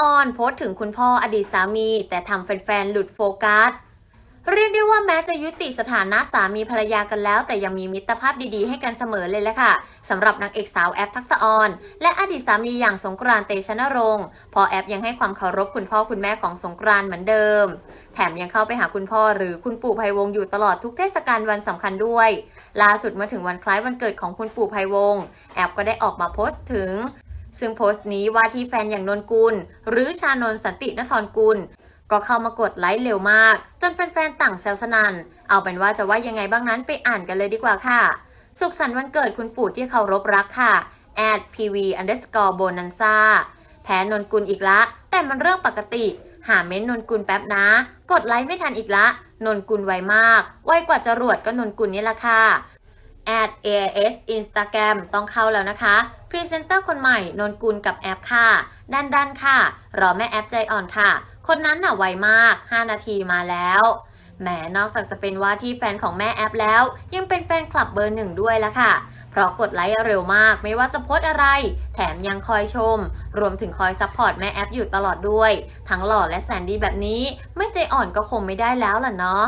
ออนโพสต์ถึงคุณพ่ออดีตสามี แต่ทำแฟนๆ หลุดโฟกัส เรียกได้ว่าแม้จะยุติสถานะสามีภรรยากันแล้ว แต่ยังมีมิตรภาพดีๆ ให้กันเสมอเลยแหละค่ะสำหรับนางเอกสาวแอฟทักษะออน และอดีตสามีอย่างสงกรานต์เตชะนรงค์พอแอฟยังให้ความเคารพคุณพ่อคุณแม่ของสงกรานต์เหมือนเดิม แถมยังเข้าไปหาคุณพ่อหรือคุณปู่ไพวงศ์อยู่ตลอดทุกเทศกาลวันสำคัญด้วยล่าสุดเมื่อถึงวันคล้ายวันเกิดของคุณปู่ไพวงศ์แอฟก็ได้ออกมาโพสต์ถึง ซึ่งโพสต์นี้ว่าที่แฟนอย่างนนกุล หรือชานนสันตินทรกุล ก็เข้ามากดไลค์เร็วมาก จนแฟนๆต่างแซวสนันเอาเป็นว่าจะว่ายังไงบ้างนั้นไปอ่านกันเลยดีกว่าค่ะ สุขสันต์วันเกิดคุณปู่ที่เคารพรักค่ะ at pv underscore bonanza แพ้นนกุลอีกละ แต่มันเรื่องปกติ หาเม้นนนกุลแป๊บนะ กดไลค์ไม่ทันอีกละ นนกุลไวมาก ไวกว่าจรวดก็นนกุลนี่ละค่ะ AIS Instagram ต้องเข้าแล้วนะคะ พรีเซนเตอร์คนใหม่นนกุลกับแอปค่ะดันดันค่ะ รอแม่แอปใจอ่อนค่ะ คนนั้นน่ะไวมาก 5 นาทีมาแล้วแหมนอกจากจะเป็นว่าที่แฟนของแม่แอปแล้ว ยังเป็นแฟนคลับเบอร์หนึ่งด้วยละค่ะ เพราะกดไลค์เร็วมากไม่ว่าจะโพสอะไร แถมยังคอยชม รวมถึงคอยซัพพอร์ตแม่แอปอยู่ตลอดด้วย ทั้งหล่อและแสนดีแบบนี้ ไม่ใจอ่อนก็คงไม่ได้แล้วล่ะเนาะ